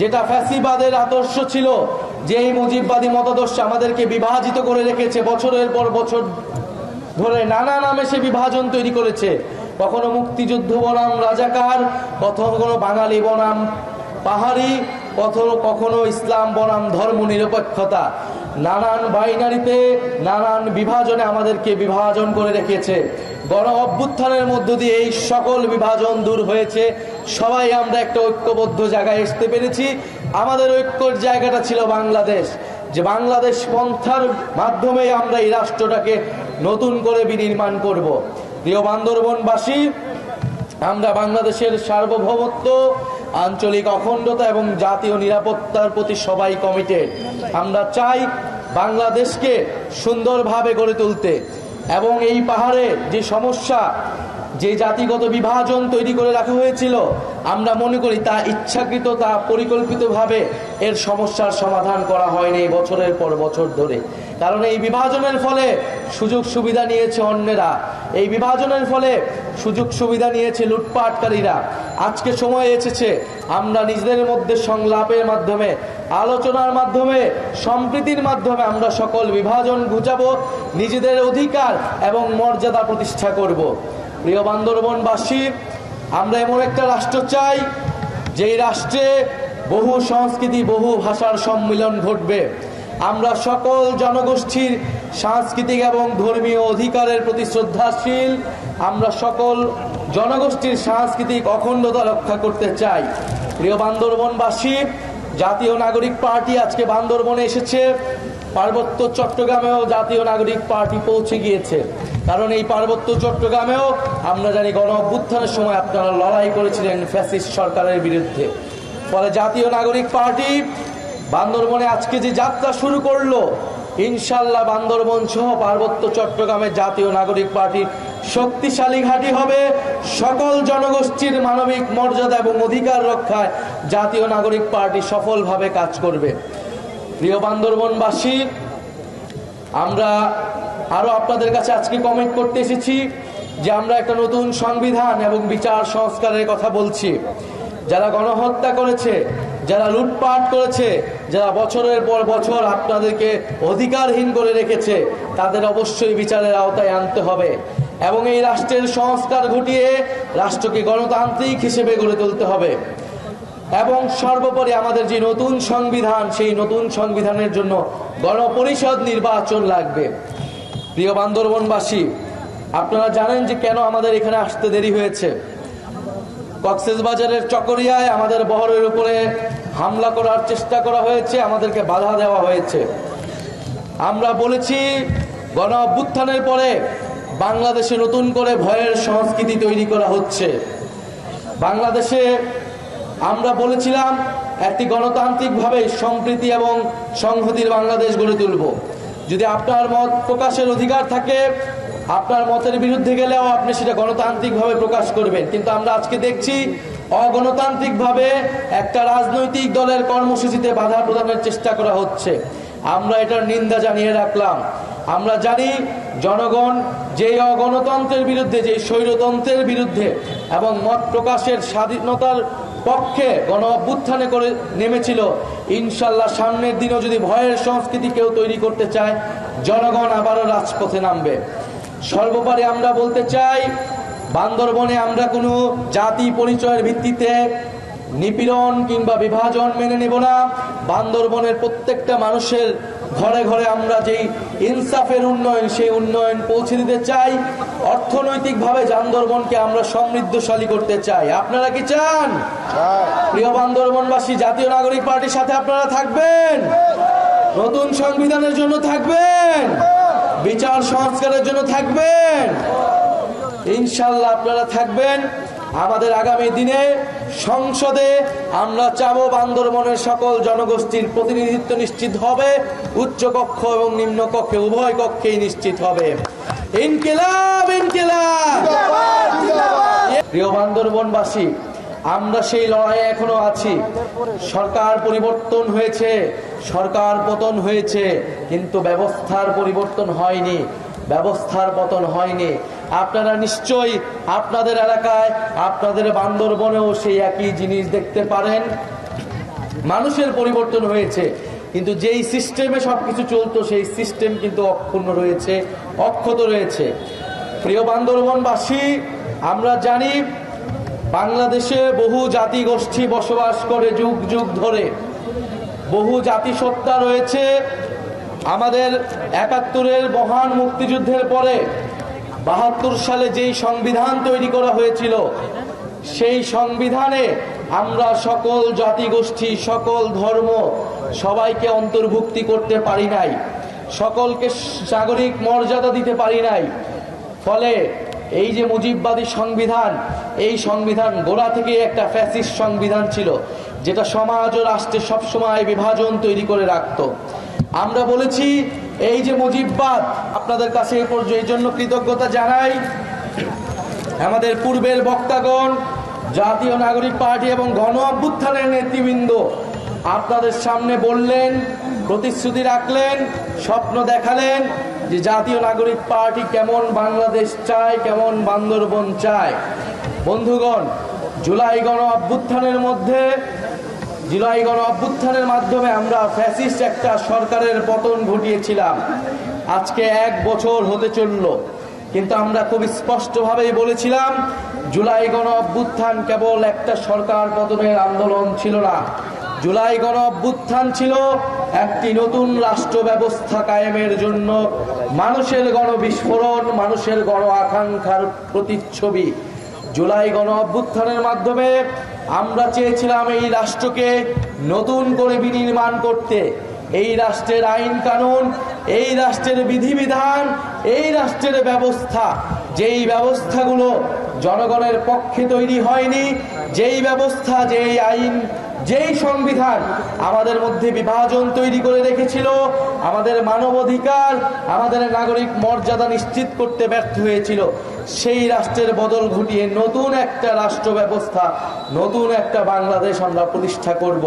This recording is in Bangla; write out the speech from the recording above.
যেটা ফ্যাসিবাদের আদর্শ ছিল যে এই মুজিববাদী মতাদর্শ আমাদেরকে বিভাজিত করে রেখেছে, বছরের পর বছর ধরে নানা নামে সে বিভাজন তৈরি করেছে। কখনো মুক্তিযুদ্ধ বনাম রাজাকার, কখনো বাঙালি বনাম পাহাড়ি, কখনো কখনো ইসলাম বনাম ধর্ম নিরপেক্ষতা। নানান বাইনারিতে, নানান বিভাজনে আমাদেরকে বিভাজন করে রেখেছে। গণ অভ্যুত্থানের মধ্য দিয়ে এই সকল বিভাজন দূর হয়েছে। সবাই আমরা একটা ঐক্যবদ্ধ জায়গায় আসতে পেরেছি। আমাদের ঐক্যর জায়গাটা ছিল বাংলাদেশ। যে বাংলাদেশ পন্থার মাধ্যমে আমরা এই রাষ্ট্রটাকে নতুন করে বিনির্মাণ করব। প্রিয় বান্দরবনবাসী, আমরা বাংলাদেশের সার্বভৌমত্ব, আঞ্চলিক অখণ্ডতা এবং জাতীয় নিরাপত্তার প্রতি সবাই কমিটেড আমরা চাই বাংলাদেশকে সুন্দরভাবে গড়ে তুলতে এবং এই পাহাড়ে যে সমস্যা যে জাতিগত বিভাজন তৈরি করে রাখা হয়েছিল, আমরা মনে করি তা ইচ্ছাকৃত তা পরিকল্পিতভাবে এর সমস্যার সমাধান করা হয়নি বছরের পর বছর ধরে। কারণ এই বিভাজনের ফলে সুযোগ সুবিধা নিয়েছে অন্যেরা। এই বিভাজনের ফলে সুযোগ সুবিধা নিয়েছে লুটপাটকারীরা। আজকে সময় এসেছে, আমরা নিজেদের মধ্যে সংলাপের মাধ্যমে, আলোচনার মাধ্যমে, সম্প্রীতির মাধ্যমে আমরা সকল বিভাজন ঘুচাবো, নিজেদের অধিকার এবং মর্যাদা প্রতিষ্ঠা করব। প্রিয় বান্দরবনবাসী, আমরা এমন একটা রাষ্ট্র চাই, যেই রাষ্ট্রে বহু সংস্কৃতি, বহু ভাষার সম্মিলন ঘটবে। আমরা সকল জনগোষ্ঠীর সাংস্কৃতিক এবং ধর্মীয় অধিকারের প্রতি শ্রদ্ধাশীল, আমরা সকল জনগোষ্ঠীর সাংস্কৃতিক অখণ্ডতা রক্ষা করতে চাই। প্রিয় বান্দরবনবাসী, জাতীয় নাগরিক পার্টি আজকে বান্দরবনে এসেছে, পার্বত্য চট্টগ্রামেও জাতীয় নাগরিক পার্টি পৌঁছে গিয়েছে। কারণ এই পার্বত্য চট্টগ্রামেও আমরা জানি গণ অভ্যুত্থানের সময় আপনারা লড়াই করেছিলেন ফ্যাসিস্ট সরকারের বিরুদ্ধে। ফলে জাতীয় নাগরিক পার্টি বান্দরবনে আজকে যে যাত্রা শুরু করল ইনশাল্লাহ বান্দরবন সহ পার্বত্য চট্টগ্রামের জাতীয় নাগরিক পার্টির শক্তিশালী ঘাঁটি হবে। সকল জনগোষ্ঠীর মানবিক মর্যাদা এবং অধিকার রক্ষায় জাতীয় নাগরিক পার্টি সফলভাবে কাজ করবে। প্রিয় বান্দরবনবাসী, আমরা আরও আপনাদের কাছে আজকে কমেন্ট করতে এসেছি যে আমরা একটা নতুন সংবিধান এবং বিচার সংস্কারের কথা বলছি। যারা গণহত্যা করেছে, যারা লুটপাট করেছে, যারা বছরের পর বছর আপনাদেরকে অধিকারহীন করে রেখেছে, তাদের অবশ্যই বিচারের আওতায় আনতে হবে। এবং এই রাষ্ট্রের সংস্কার ঘটিয়ে রাষ্ট্রকে গণতান্ত্রিক হিসেবে গড়ে তুলতে হবে। এবং সর্বোপরি আমাদের যে নতুন সংবিধান, সেই নতুন সংবিধানের জন্য গণপরিষদ নির্বাচন লাগবে। প্রিয় বান্দরবনবাসী, আপনারা জানেন যে কেন আমাদের এখানে আসতে দেরি হয়েছে? কক্সেস বাজারের চকরিয়ায় আমাদের বহরের উপরে হামলা করার চেষ্টা করা হয়েছে, আমাদেরকে বাধা দেওয়া হয়েছে। আমরা বলেছি গণ অভ্যুত্থানের পরে বাংলাদেশে নতুন করে ভয়ের সংস্কৃতি তৈরি করা হচ্ছে। বাংলাদেশে আমরা বলেছিলাম, একটি গণতান্ত্রিকভাবে সম্প্রীতি এবং সংহতির বাংলাদেশ গড়ে তুলব। যদি আপনার মত প্রকাশের অধিকার থাকে, আপনার মতের বিরুদ্ধে গেলেও আপনি সেটা গণতান্ত্রিকভাবে প্রকাশ করবেন। কিন্তু আমরা আজকে দেখছি, অগণতান্ত্রিকভাবে একটা রাজনৈতিক দলের কর্মসূচিতে বাধা প্রদানের চেষ্টা করা হচ্ছে। আমরা এটার নিন্দা জানিয়ে রাখলাম। আমরা জানি, জনগণ যে অগণতন্ত্রের বিরুদ্ধে যে স্বৈরতন্ত্রের বিরুদ্ধে এবং মত প্রকাশের স্বাধীনতার পক্ষে গণ অভ্যুত্থানে করে নেমেছিল। ইনশাল্লাহ সামনের দিনেও যদি ভয়ের সংস্কৃতি কেউ তৈরি করতে চায়, জনগণ আবারও রাজপথে নামবে। সর্বোপরি আমরা বলতে চাই, বান্দরবনে আমরা কোনো জাতি পরিচয়ের ভিত্তিতে নিপীড়ন কিংবা বিভাজন মেনে নেব না। বান্দরবনের প্রত্যেকটা মানুষের ঘরে ঘরে আমরা যেই ইনসাফের উন্নয়ন সেই উন্নয়ন পৌঁছে দিতে চাই। অর্থনৈতিকভাবে বান্দরবনকে আমরা সমৃদ্ধশালী করতে চাই। আপনারা কি চান? প্রিয় বান্দরবনবাসী জাতীয় নাগরিক পার্টির সাথে আপনারা থাকবেন? নতুন সংবিধানের জন্য থাকবেন? বিচার সংস্কারের জন্য থাকবেন? ইনশাল্লাহ আপনারা থাকবেন। আমাদের আগামী দিনে সংসদে আমরা চাবো বান্দরবনের সকল জনগোষ্ঠীর প্রতিনিধিত্ব নিশ্চিত হবে উচ্চ কক্ষ এবং নিম্ন কক্ষে উভয় কক্ষেই নিশ্চিত হবে। ইনকিলাব ইনকিলাব! প্রিয় বান্দরবনবাসী, আমরা সেই লড়াইয়ে এখনও আছি। সরকার পরিবর্তন হয়েছে, সরকার পতন হয়েছে, কিন্তু ব্যবস্থার পরিবর্তন হয়নি, ব্যবস্থার পতন হয়নি। আপনারা নিশ্চয়ই আপনাদের এলাকায়, আপনাদের বান্দরবনেও সেই একই জিনিস দেখতে পারেন। মানুষের পরিবর্তন হয়েছে, কিন্তু যেই সিস্টেমে সবকিছু চলতো, সেই সিস্টেম কিন্তু অক্ষুণ্ণ রয়েছে, অক্ষত রয়েছে। প্রিয় বান্দরবনবাসী, আমরা জানি বাংলাদেশে বহু জাতি গোষ্ঠী বসবাস করে যুগ যুগ ধরে। বহু জাতিসত্তা রয়েছে। আমাদের একাত্তরের মহান মুক্তিযুদ্ধের পরে বাহাত্তর সালে যেই সংবিধান তৈরি করা হয়েছিল, সেই সংবিধানে আমরা সকল জাতিগোষ্ঠী সকল ধর্ম সবাইকে অন্তর্ভুক্তি করতে পারি নাই, সকলকে নাগরিক মর্যাদা দিতে পারি নাই। ফলে এই যে মুজিববাদী সংবিধান, এই সংবিধান গোড়া থেকে একটা ফ্যাসিস্ট সংবিধান ছিল, যেটা সমাজ ও রাষ্ট্রে সবসময় বিভাজন তৈরি করে রাখত। আমরা বলেছি এই যে মুজিববাদ আপনাদের কাছে এই জন্য কৃতজ্ঞতা জানাই। আমাদের পূর্বের বক্তাগণ, জাতীয় নাগরিক পার্টি এবং গণ অভ্যুত্থানের নেতৃবৃন্দ, আপনাদের সামনে বললেন, প্রতিশ্রুতি রাখলেন, স্বপ্ন দেখালেন যে জাতীয় নাগরিক পার্টি কেমন বাংলাদেশ চায়, কেমন বান্দরবন চায়। বন্ধুগণ, জুলাই গণ অভ্যুত্থানের মধ্যে জুলাই গণ অভ্যুত্থানের মাধ্যমে আমরা ফ্যাসিস্ট একটা সরকারের পতন ঘটিয়েছিলাম। আজকে এক বছর হতে চলল। কিন্তু আমরা খুব স্পষ্টভাবেই বলেছিলাম জুলাই গণ অভ্যুত্থান কেবল একটা সরকার পতনের আন্দোলন ছিল না। জুলাই গণ অভ্যুত্থান ছিল একটি নতুন রাষ্ট্র ব্যবস্থা কায়েমের জন্য। মানুষের গণ বিস্ফোরণ মানুষের গণ আকাঙ্ক্ষার প্রতিচ্ছবি। জুলাই গণ অভ্যুত্থানের মাধ্যমে আমরা চেয়েছিলাম এই রাষ্ট্রকে নতুন করে বিনির্মাণ করতে। এই রাষ্ট্রের আইন কানুন, এই রাষ্ট্রের বিধিবিধান, এই রাষ্ট্রের ব্যবস্থা। যেই ব্যবস্থাগুলো জনগণের পক্ষে তৈরি হয়নি, যেই ব্যবস্থা, যেই আইন যেই সংবিধান আমাদের মধ্যে বিভাজন তৈরি করে রেখেছিল, আমাদের মানবাধিকার, আমাদের নাগরিক মর্যাদা নিশ্চিত করতে ব্যর্থ হয়েছিল। সেই রাষ্ট্রের বদল ঘটিয়ে নতুন একটা রাষ্ট্র ব্যবস্থা নতুন একটা বাংলাদেশ আমরা প্রতিষ্ঠা করব।